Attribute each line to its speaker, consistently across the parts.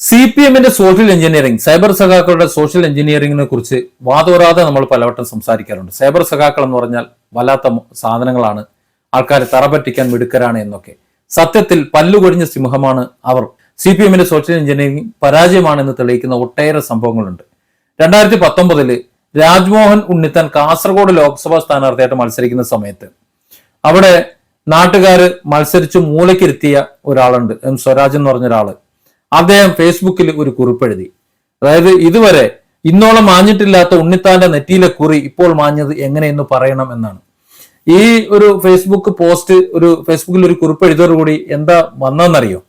Speaker 1: C P എമ്മിന്റെ social engineering cyber സഖാക്കളുടെ social എഞ്ചിനീയറിംഗിനെ കുറിച്ച് വാദോരാതെ നമ്മൾ പലവട്ടം സംസാരിക്കാറുണ്ട്. സൈബർ സഖാക്കൾ എന്ന് പറഞ്ഞാൽ വല്ലാത്ത സാധനങ്ങളാണ്. ആൾക്കാരെ തറപറ്റിക്കാൻ മിടുക്കരാണ് എന്നൊക്കെ. സത്യത്തിൽ പല്ലുകൊടിഞ്ഞ സിംഹമാണ് അവർ. സി പി എമ്മിന്റെ സോഷ്യൽ എഞ്ചിനീയറിംഗ് പരാജയമാണെന്ന് തെളിയിക്കുന്ന ഒട്ടേറെ സംഭവങ്ങളുണ്ട്. രണ്ടായിരത്തി പത്തൊമ്പതിൽ രാജ്മോഹൻ ഉണ്ണിത്താൻ കാസർഗോഡ് ലോക്സഭാ സ്ഥാനാർത്ഥിയായിട്ട് മത്സരിക്കുന്ന സമയത്ത് അവിടെ നാട്ടുകാര് മത്സരിച്ച് മൂലക്കിരുത്തിയ ഒരാളുണ്ട്. എം സ്വരാജ് എന്ന് പറഞ്ഞ ഒരാൾ. അദ്ദേഹം ഫേസ്ബുക്കിൽ ഒരു കുറിപ്പെഴുതി. അതായത് ഇതുവരെ ഇന്നോളം മാഞ്ഞിട്ടില്ലാത്ത ഉണ്ണിത്താന്റെ നെറ്റിയിലെ കുറി ഇപ്പോൾ മാഞ്ഞത് എങ്ങനെയെന്ന് പറയണം എന്നാണ്. ഈ ഒരു ഫേസ്ബുക്ക് പോസ്റ്റ് ഒരു ഫേസ്ബുക്കിൽ ഒരു കുറിപ്പ് എഴുതിയതോടുകൂടി എന്താ വന്നതെന്നറിയോ?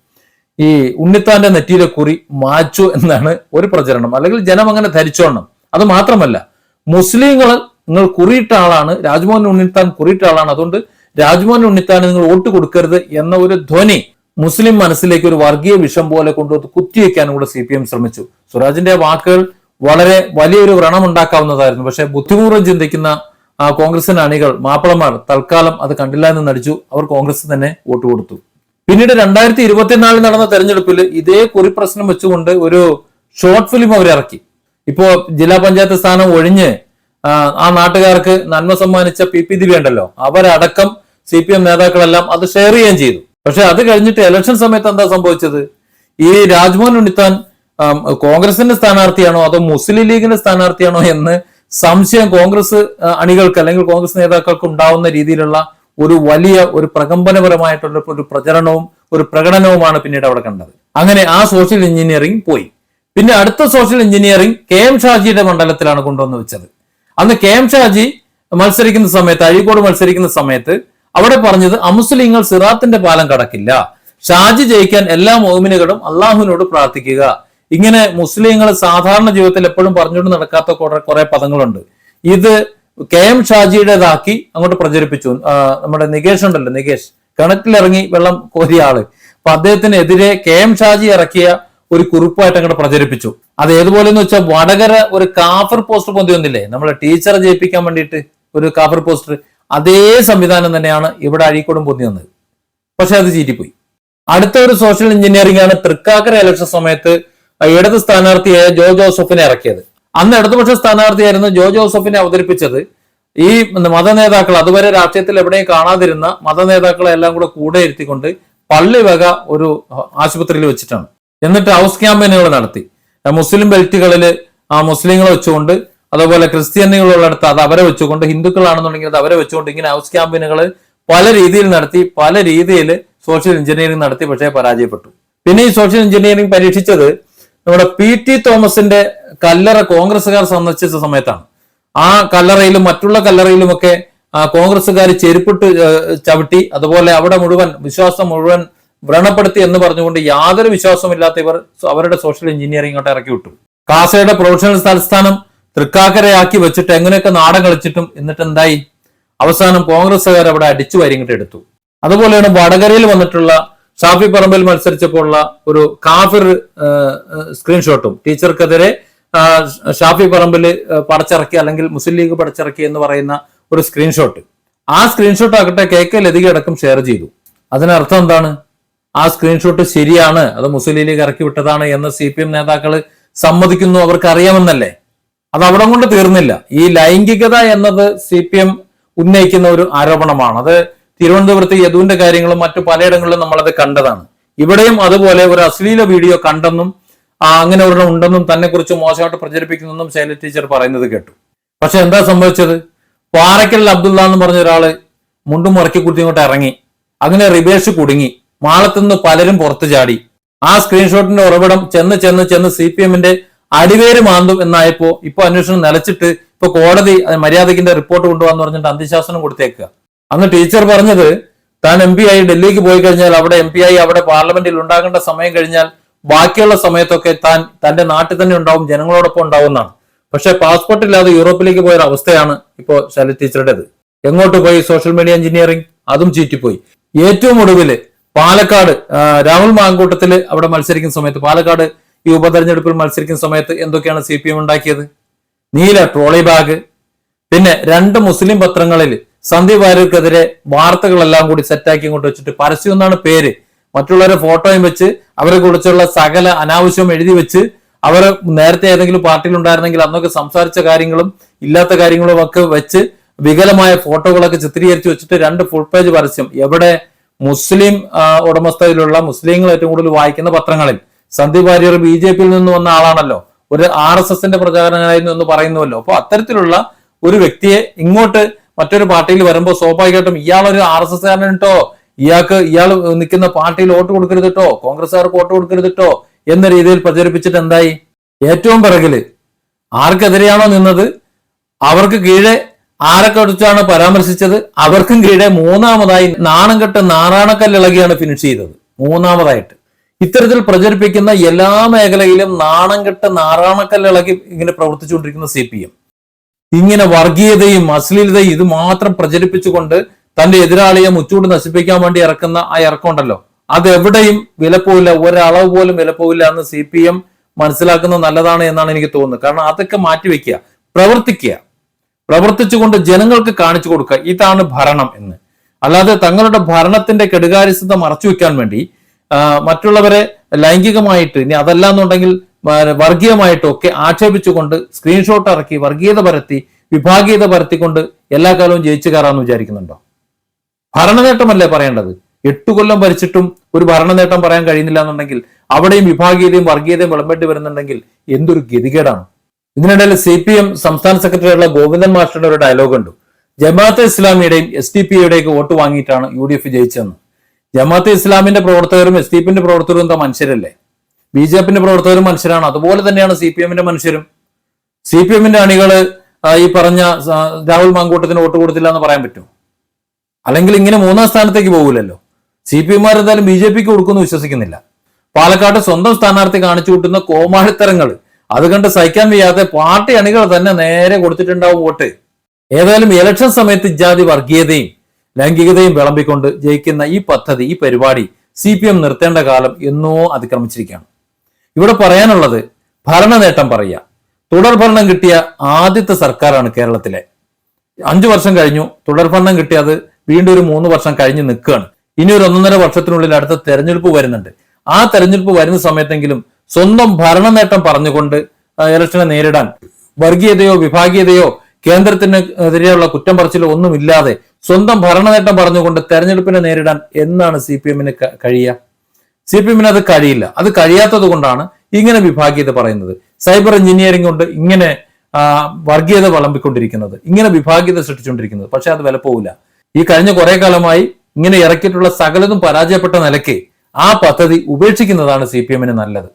Speaker 1: ഈ ഉണ്ണിത്താന്റെ നെറ്റിയിലെ കുറി മാച്ചു എന്നാണ് ഒരു പ്രചരണം. അല്ലെങ്കിൽ ജനം അങ്ങനെ ധരിച്ചോണം. അത് മാത്രമല്ല മുസ്ലിങ്ങൾ നിങ്ങൾ കുറിയിട്ട ആളാണ് രാജ്മോഹൻ ഉണ്ണിത്താൻ കുറിയിട്ട ആളാണ്. അതുകൊണ്ട് രാജ്മോഹൻ ഉണ്ണിത്താൻ നിങ്ങൾ വോട്ട് കൊടുക്കരുത് എന്ന ഒരു ധ്വനി മുസ്ലിം മനസ്സിലേക്ക് ഒരു വർഗീയ വിഷം പോലെ കൊണ്ടുവന്ന് കുത്തിവെക്കാനും കൂടെ സി പി എം ശ്രമിച്ചു. സ്വരാജിന്റെ വാക്കുകൾ വളരെ വലിയൊരു വ്രണം ഉണ്ടാക്കാവുന്നതായിരുന്നു പക്ഷെ ബുദ്ധിപൂർവം ചിന്തിക്കുന്ന കോൺഗ്രസിന്റെ അണികൾ മാപ്പിളമാർ തൽക്കാലം അത് കണ്ടില്ല എന്ന് നടിച്ചു. അവർ കോൺഗ്രസ് തന്നെ വോട്ട് കൊടുത്തു. പിന്നീട് രണ്ടായിരത്തി ഇരുപത്തിനാലിൽ നടന്ന തെരഞ്ഞെടുപ്പിൽ ഇതേ കുറി പ്രശ്നം വെച്ചുകൊണ്ട് ഒരു ഷോർട്ട് ഫിലിം അവർ ഇറക്കി. ഇപ്പോ ജില്ലാ പഞ്ചായത്ത് സ്ഥാനം ഒഴിഞ്ഞ് ആ നാട്ടുകാർക്ക് നന്മ സമ്മാനിച്ച പി പി ദിവ്യ ഉണ്ടല്ലോ. അവരടക്കം സി പി എം നേതാക്കളെല്ലാം അത് ഷെയർ ചെയ്യുകയും ചെയ്തു. പക്ഷെ അത് കഴിഞ്ഞിട്ട് ഇലക്ഷൻ സമയത്ത് എന്താ സംഭവിച്ചത്? ഈ രാജ്മോഹൻ ഉണ്ണിത്താൻ കോൺഗ്രസിന്റെ സ്ഥാനാർത്ഥിയാണോ അതോ മുസ്ലിം ലീഗിന്റെ സ്ഥാനാർത്ഥിയാണോ എന്ന് സംശയം കോൺഗ്രസ് അണികൾക്ക് അല്ലെങ്കിൽ കോൺഗ്രസ് നേതാക്കൾക്ക് ഉണ്ടാവുന്ന രീതിയിലുള്ള ഒരു വലിയ ഒരു പ്രകമ്പനപരമായിട്ടുള്ള ഒരു പ്രചരണവും ഒരു പ്രകടനവുമാണ് പിന്നീട് അവിടെ കണ്ടത്. അങ്ങനെ ആ സോഷ്യൽ എഞ്ചിനീയറിംഗ് പോയി. പിന്നെ അടുത്ത സോഷ്യൽ എഞ്ചിനീയറിംഗ് കെ എം ഷാജിയുടെ മണ്ഡലത്തിലാണ് കൊണ്ടുവന്ന് വെച്ചത്. അന്ന് കെ എം ഷാജി മത്സരിക്കുന്ന സമയത്ത് അഴീക്കോട് മത്സരിക്കുന്ന സമയത്ത് അവിടെ പറഞ്ഞത് അമുസ്ലിങ്ങൾ സിറാത്തിന്റെ പാലം കടക്കില്ല. ഷാജി ജയിക്കാൻ എല്ലാ മോമിനുകളും അള്ളാഹുവിനോട് പ്രാർത്ഥിക്കുക. ഇങ്ങനെ മുസ്ലിങ്ങൾ സാധാരണ ജീവിതത്തിൽ എപ്പോഴും പറഞ്ഞുകൊണ്ട് നടക്കാത്ത കുറെ കുറെ പദങ്ങളുണ്ട്. ഇത് കെ എം ഷാജിയുടേതാക്കി അങ്ങോട്ട് പ്രചരിപ്പിച്ചു. നമ്മുടെ നികേഷ് ഉണ്ടല്ലോ നികേഷ്. കിണറ്റിലിറങ്ങി വെള്ളം കോരിയ ആൾ. അപ്പൊ അദ്ദേഹത്തിനെതിരെ കെ എം ഷാജി ഇറക്കിയ ഒരു കുറിപ്പായിട്ട് അങ്ങോട്ട് പ്രചരിപ്പിച്ചു. അത് ഏതുപോലെ എന്ന് വെച്ചാൽ വടകര ഒരു കാഫർ പോസ്റ്റർ പൊന്തി വന്നില്ലേ? നമ്മളെ ടീച്ചറെ ജയിപ്പിക്കാൻ വേണ്ടിയിട്ട് ഒരു കാഫർ പോസ്റ്റർ. അതേ സംവിധാനം തന്നെയാണ് ഇവിടെ അഴീക്കോടും പൊന്തി വന്നത്. പക്ഷെ അത് ചീറ്റിപ്പോയി. അടുത്ത ഒരു സോഷ്യൽ എഞ്ചിനീയറിംഗ് ആണ് തൃക്കാക്കര ഇലക്ഷൻ സമയത്ത് ഇടത് സ്ഥാനാർത്ഥിയായ ജോ ജോസഫിനെ ഇറക്കിയത്. അന്ന് ഇടതുപക്ഷ സ്ഥാനാർത്ഥിയായിരുന്ന ജോ ജോസഫിനെ അവതരിപ്പിച്ചത് ഈ മത നേതാക്കൾ അതുവരെ രാഷ്ട്രീയത്തിൽ എവിടെയും കാണാതിരുന്ന മത നേതാക്കളെ എല്ലാം കൂടെ കൂടെ ഇരുത്തിക്കൊണ്ട് പള്ളി വക ഒരു ആശുപത്രിയിൽ വെച്ചിട്ടാണ്. എന്നിട്ട് ഹൗസ് ക്യാമ്പയിനുകൾ നടത്തി. മുസ്ലിം ബെൽറ്റുകളിൽ ആ മുസ്ലിങ്ങളെ വെച്ചുകൊണ്ട് അതുപോലെ ക്രിസ്ത്യാനികളുള്ളിടത്ത് അത് അവരെ വെച്ചുകൊണ്ട് ഹിന്ദുക്കളാണെന്നുണ്ടെങ്കിൽ അത് അവരെ വെച്ചുകൊണ്ട് ഇങ്ങനെ ഹൗസ് ക്യാമ്പയിനുകൾ പല രീതിയിൽ നടത്തി പല രീതിയിൽ സോഷ്യൽ എഞ്ചിനീയറിംഗ് നടത്തി പക്ഷേ പരാജയപ്പെട്ടു. പിന്നെ ഈ സോഷ്യൽ എഞ്ചിനീയറിംഗ് പരീക്ഷിച്ചത് നമ്മുടെ പി ടി തോമസിന്റെ കല്ലറ കോൺഗ്രസ്സുകാർ സന്ദർശിച്ച സമയത്താണ്. ആ കല്ലറയിലും മറ്റുള്ള കല്ലറയിലുമൊക്കെ കോൺഗ്രസ്സുകാർ ചെരുപ്പിട്ട് ചവിട്ടി അതുപോലെ അവിടെ മുഴുവൻ വിശ്വാസം മുഴുവൻ വ്രണപ്പെടുത്തി എന്ന് പറഞ്ഞുകൊണ്ട് യാതൊരു വിശ്വാസമില്ലാത്ത ഇവർ അവരുടെ സോഷ്യൽ എഞ്ചിനീയറിംഗ് ഇറക്കി വിട്ടു. കാസയുടെ പ്രൊഫഷണൽ തലസ്ഥാനം തൃക്കാക്കരയാക്കി വെച്ചിട്ട് എങ്ങനെയൊക്കെ നാടൻ കളിച്ചിട്ടും എന്നിട്ട് എന്തായി? അവസാനം കോൺഗ്രസ്സുകാർ അവിടെ അടിച്ചു വരിങ്ങിട്ട് എടുത്തു. അതുപോലെയാണ് വടകരയിൽ വന്നിട്ടുള്ള ഷാഫി പറമ്പിൽ മത്സരിച്ചപ്പോഴുള്ള ഒരു കാഫിർ സ്ക്രീൻഷോട്ടും. ടീച്ചർക്കെതിരെ ഷാഫി പറമ്പിൽ പടച്ചിറക്കി അല്ലെങ്കിൽ മുസ്ലിം ലീഗ് പടച്ചിറക്കി എന്ന് പറയുന്ന ഒരു സ്ക്രീൻഷോട്ട്. ആ സ്ക്രീൻഷോട്ട് ആകട്ടെ കെ കെ ലതിക അടക്കം ഷെയർ ചെയ്തു. അതിനർത്ഥം എന്താണ്? ആ സ്ക്രീൻഷോട്ട് ശരിയാണ് അത് മുസ്ലിം ലീഗ് ഇറക്കി വിട്ടതാണ് എന്ന് സി പി എം നേതാക്കൾ സമ്മതിക്കുന്നു അവർക്ക് അറിയാമെന്നല്ലേ അത് അവിടെ കൊണ്ട് തീർന്നില്ല. ഈ ലൈംഗികത എന്നത് സി പി എം ഉന്നയിക്കുന്ന ഒരു ആരോപണമാണ്. അത് തിരുവനന്തപുരത്ത് യദുവിന്റെ കാര്യങ്ങളും മറ്റു പലയിടങ്ങളിലും നമ്മളത് കണ്ടതാണ്. ഇവിടെയും അതുപോലെ ഒരു അശ്ലീല വീഡിയോ കണ്ടെന്നും അങ്ങനെ ഒരെണ്ണം ഉണ്ടെന്നും തന്നെ കുറിച്ച് മോശമായിട്ട് പ്രചരിപ്പിക്കുന്നെന്നും ശൈല ടീച്ചർ പറയുന്നത് കേട്ടു. പക്ഷെ എന്താ സംഭവിച്ചത്? പാറയ്ക്കൽ അബ്ദുള്ള എന്ന് പറഞ്ഞ ഒരാൾ മുണ്ടും മുറക്കി കുത്തി ഇങ്ങോട്ട് ഇറങ്ങി. അങ്ങനെ റിബേഷ് കുടുങ്ങി. മാളത്തുനിന്ന് പലരും പുറത്തു ചാടി. ആ സ്ക്രീൻഷോട്ടിന്റെ ഉറവിടം ചെന്ന് ചെന്ന് ചെന്ന് സി പി എമ്മിന്റെ അടിവേര് മാന്തും എന്നായപ്പോ ഇപ്പൊ അന്വേഷണം നിലച്ചിട്ട് ഇപ്പൊ കോടതി മര്യാദക്കിന്റെ റിപ്പോർട്ട് കൊണ്ടുപോകാന്ന് പറഞ്ഞിട്ട് അന്ത്യശാസനം കൊടുത്തേക്കുക. അന്ന് ടീച്ചർ പറഞ്ഞത് താൻ എം പി ആയി ഡൽഹിക്ക് പോയി കഴിഞ്ഞാൽ അവിടെ എം പി ആയി അവിടെ പാർലമെന്റിൽ ഉണ്ടാകേണ്ട സമയം കഴിഞ്ഞാൽ ബാക്കിയുള്ള സമയത്തൊക്കെ താൻ തന്റെ നാട്ടിൽ തന്നെ ഉണ്ടാവും ജനങ്ങളോടൊപ്പം ഉണ്ടാവുന്നതാണ് പക്ഷെ പാസ്പോർട്ട് ഇല്ലാതെ യൂറോപ്പിലേക്ക് പോയൊരു അവസ്ഥയാണ് ഇപ്പോ ശൈലജ ടീച്ചറുടേത്. എങ്ങോട്ട് പോയി സോഷ്യൽ മീഡിയ എഞ്ചിനീയറിംഗ് അതും ചീറ്റിപ്പോയി. ഏറ്റവും ഒടുവിൽ പാലക്കാട് രാഹുൽ മാങ്കൂട്ടത്തിൽ അവിടെ മത്സരിക്കുന്ന സമയത്ത് പാലക്കാട് ഈ ഉപതെരഞ്ഞെടുപ്പിൽ മത്സരിക്കുന്ന സമയത്ത് എന്തൊക്കെയാണ് സി പി എം ഉണ്ടാക്കിയത്? നീല ട്രോളി ബാഗ് പിന്നെ രണ്ട് മുസ്ലിം പത്രങ്ങളിൽ സന്ദീപ് വാര്യർക്കെതിരെ വാർത്തകളെല്ലാം കൂടി സെറ്റാക്കി ഇങ്ങോട്ട് വെച്ചിട്ട് പരസ്യം എന്നാണ് പേര്. മറ്റുള്ളവരെ ഫോട്ടോയും വെച്ച് അവരെ കുറിച്ചുള്ള സകല അനാവശ്യം എഴുതി വെച്ച് അവർ നേരത്തെ ഏതെങ്കിലും പാർട്ടിയിൽ ഉണ്ടായിരുന്നെങ്കിൽ അന്നൊക്കെ സംസാരിച്ച കാര്യങ്ങളും ഇല്ലാത്ത കാര്യങ്ങളും ഒക്കെ വെച്ച് വികലമായ ഫോട്ടോകളൊക്കെ ചിത്രീകരിച്ച് വെച്ചിട്ട് രണ്ട് ഫുൾ പേജ് പരസ്യം. എവിടെ മുസ്ലിം ഉടമസ്ഥയിലുള്ള മുസ്ലിങ്ങൾ ഏറ്റവും കൂടുതൽ വായിക്കുന്ന പത്രങ്ങളിൽ സന്ദീപ് വാര്യർ ബി ജെ പിയിൽ നിന്ന് വന്ന ആളാണല്ലോ. ഒരു ആർ എസ് എസിന്റെ പ്രചാരകനായിരുന്നു എന്ന് പറയുന്നുവല്ലോ. അപ്പൊ അത്തരത്തിലുള്ള ഒരു വ്യക്തിയെ ഇങ്ങോട്ട് മറ്റൊരു പാർട്ടിയിൽ വരുമ്പോൾ സ്വാഭാവികമായിട്ടും ഇയാളൊരു ആർ എസ് എസ് കേട്ടോ ഇയാൾക്ക് ഇയാൾ നിൽക്കുന്ന പാർട്ടിയിൽ വോട്ട് കൊടുക്കരുത് കേട്ടോ കോൺഗ്രസ്സുകാർക്ക് വോട്ട് കൊടുക്കരുത് കേട്ടോ എന്ന രീതിയിൽ പ്രചരിപ്പിച്ചിട്ട് എന്തായി? ഏറ്റവും പിറകിൽ ആർക്കെതിരെയാണോ നിന്നത്? അവർക്ക് കീഴെ ആരൊക്കെ കുറിച്ചാണ് പരാമർശിച്ചത്? അവർക്കും കീഴെ മൂന്നാമതായി നാണം കെട്ട് നാറാണക്കല്ലിളകിയാണ് ഫിനിഷ് ചെയ്തത്. മൂന്നാമതായിട്ട്. ഇത്തരത്തിൽ പ്രചരിപ്പിക്കുന്ന എല്ലാ മേഖലയിലും നാണം കെട്ട് ഇങ്ങനെ പ്രവർത്തിച്ചുകൊണ്ടിരിക്കുന്ന സി പി എം ഇങ്ങനെ വർഗീയതയും അശ്ലീലതയും ഇത് മാത്രം പ്രചരിപ്പിച്ചുകൊണ്ട് തന്റെ എതിരാളിയെ മുച്ചൂട് നശിപ്പിക്കാൻ വേണ്ടി ഇറക്കുന്ന ആ ഇറക്കമുണ്ടല്ലോ. അതെവിടെയും വിലപ്പോവില്ല. ഒരളവ് പോലും വിലപ്പോവില്ല എന്ന് സി പി എം മനസ്സിലാക്കുന്നത് നല്ലതാണ് എന്നാണ് എനിക്ക് തോന്നുന്നത്. കാരണം അതൊക്കെ മാറ്റിവെക്കുക പ്രവർത്തിക്കുക പ്രവർത്തിച്ചുകൊണ്ട് ജനങ്ങൾക്ക് കാണിച്ചു കൊടുക്കുക. ഇതാണ് ഭരണം എന്ന്. അല്ലാതെ തങ്ങളുടെ ഭരണത്തിന്റെ കെടുകാര്യസ്ഥത മറച്ചു വെക്കാൻ വേണ്ടി മറ്റുള്ളവരെ ലൈംഗികമായിട്ട് ഇനി അതല്ല എന്നുണ്ടെങ്കിൽ വർഗീയമായിട്ടും ഒക്കെ ആക്ഷേപിച്ചുകൊണ്ട് സ്ക്രീൻഷോട്ട് ഇറക്കി വർഗീയത പരത്തി വിഭാഗീയത പരത്തിക്കൊണ്ട് എല്ലാ കാലവും ജയിച്ചു കയറാമെന്ന് വിചാരിക്കുന്നുണ്ടോ? ഭരണനേട്ടമല്ലേ പറയേണ്ടത്? എട്ടു കൊല്ലം ഭരിച്ചിട്ടും ഒരു ഭരണനേട്ടം പറയാൻ കഴിയുന്നില്ല എന്നുണ്ടെങ്കിൽ അവിടെയും വിഭാഗീയതയും വർഗീയതയും വിളമ്പേണ്ടി വരുന്നുണ്ടെങ്കിൽ എന്തൊരു ഗതികേടാണ്? ഇതിനിടയിൽ സി പി എം സംസ്ഥാന സെക്രട്ടറിയുള്ള ഗോവിന്ദൻ മാസ്റ്ററുടെ ഒരു ഡയലോഗ് ഉണ്ട്. ജമാഅത്തെ ഇസ്ലാമിയുടെയും എസ് ഡി പി യുടെയൊക്കെ വോട്ട് വാങ്ങിയിട്ടാണ് യു ഡി എഫ് ജയിച്ചതെന്ന്. ജമാഅത്തെ ഇസ്ലാമിന്റെ പ്രവർത്തകരും എസ് ഡി പിന്റെ പ്രവർത്തകരും എന്താ മനുഷ്യരല്ലേ? ബി ജെ പിന്റെ പ്രവർത്തകരും മനുഷ്യരാണ്. അതുപോലെ തന്നെയാണ് സി പി എമ്മിന്റെ മനുഷ്യരും. സി പി എമ്മിന്റെ അണികൾ ഈ പറഞ്ഞ രാഹുൽ മാങ്കൂട്ടത്തിന് വോട്ട് കൊടുത്തില്ല എന്ന് പറയാൻ പറ്റുമോ? അല്ലെങ്കിൽ ഇങ്ങനെ മൂന്നാം സ്ഥാനത്തേക്ക് പോകില്ലല്ലോ സി പി എമാർ എന്തായാലും ബി ജെ പിക്ക് കൊടുക്കുമെന്ന് വിശ്വസിക്കുന്നില്ല. പാലക്കാട് സ്വന്തം സ്ഥാനാർത്ഥി കാണിച്ചു കൂട്ടുന്ന കോമാളിത്തരങ്ങൾ അത് കണ്ട് സഹിക്കാൻ വയ്യാതെ പാർട്ടി അണികൾ തന്നെ നേരെ കൊടുത്തിട്ടുണ്ടാവും വോട്ട്. ഏതായാലും ഇലക്ഷൻ സമയത്ത് ഇജാതി വർഗീയതയും ലൈംഗികതയും വിളമ്പിക്കൊണ്ട് ജയിക്കുന്ന ഈ പദ്ധതി ഈ പരിപാടി സി പി എം നിർത്തേണ്ട കാലം എന്നോ അതിക്രമിച്ചിരിക്കുകയാണ്. ഇവിടെ പറയാനുള്ളത് ഭരണ നേട്ടം പറയുക. തുടർ ഭരണം കിട്ടിയ ആദ്യത്തെ സർക്കാരാണ് കേരളത്തിലെ. അഞ്ചു വർഷം കഴിഞ്ഞു തുടർഭരണം കിട്ടിയത് വീണ്ടും ഒരു മൂന്ന് വർഷം കഴിഞ്ഞ് നിൽക്കുകയാണ്. ഇനി ഒരു ഒന്നൊന്നര വർഷത്തിനുള്ളിൽ അടുത്ത തെരഞ്ഞെടുപ്പ് വരുന്നുണ്ട്. ആ തെരഞ്ഞെടുപ്പ് വരുന്ന സമയത്തെങ്കിലും സ്വന്തം ഭരണ നേട്ടം പറഞ്ഞുകൊണ്ട് ഇലക്ഷനെ നേരിടാൻ വർഗീയതയോ വിഭാഗീയതയോ കേന്ദ്രത്തിന് എതിരെയുള്ള കുറ്റം പറച്ചിലോ ഒന്നുമില്ലാതെ സ്വന്തം ഭരണനേട്ടം പറഞ്ഞുകൊണ്ട് തെരഞ്ഞെടുപ്പിനെ നേരിടാൻ എന്നാണ് സി പി എമ്മിന് കഴിയുക? സി പി എമ്മിന് അത് കഴിയില്ല. അത് കഴിയാത്തത് കൊണ്ടാണ് ഇങ്ങനെ വിഭാഗീയത പറയുന്നത്. സൈബർ എഞ്ചിനീയറിംഗ് കൊണ്ട് ഇങ്ങനെ വർഗീയത വളമ്പിക്കൊണ്ടിരിക്കുന്നത്. ഇങ്ങനെ വിഭാഗീയത സൃഷ്ടിച്ചുകൊണ്ടിരിക്കുന്നത്. പക്ഷെ അത് വിലപ്പോവില്ല. ഈ കഴിഞ്ഞ കുറെ കാലമായി ഇങ്ങനെ ഇറക്കിയിട്ടുള്ള സകലതും പരാജയപ്പെട്ട നിലയ്ക്ക് ആ പദ്ധതി ഉപേക്ഷിക്കുന്നതാണ് സി പി എമ്മിന് നല്ലത്.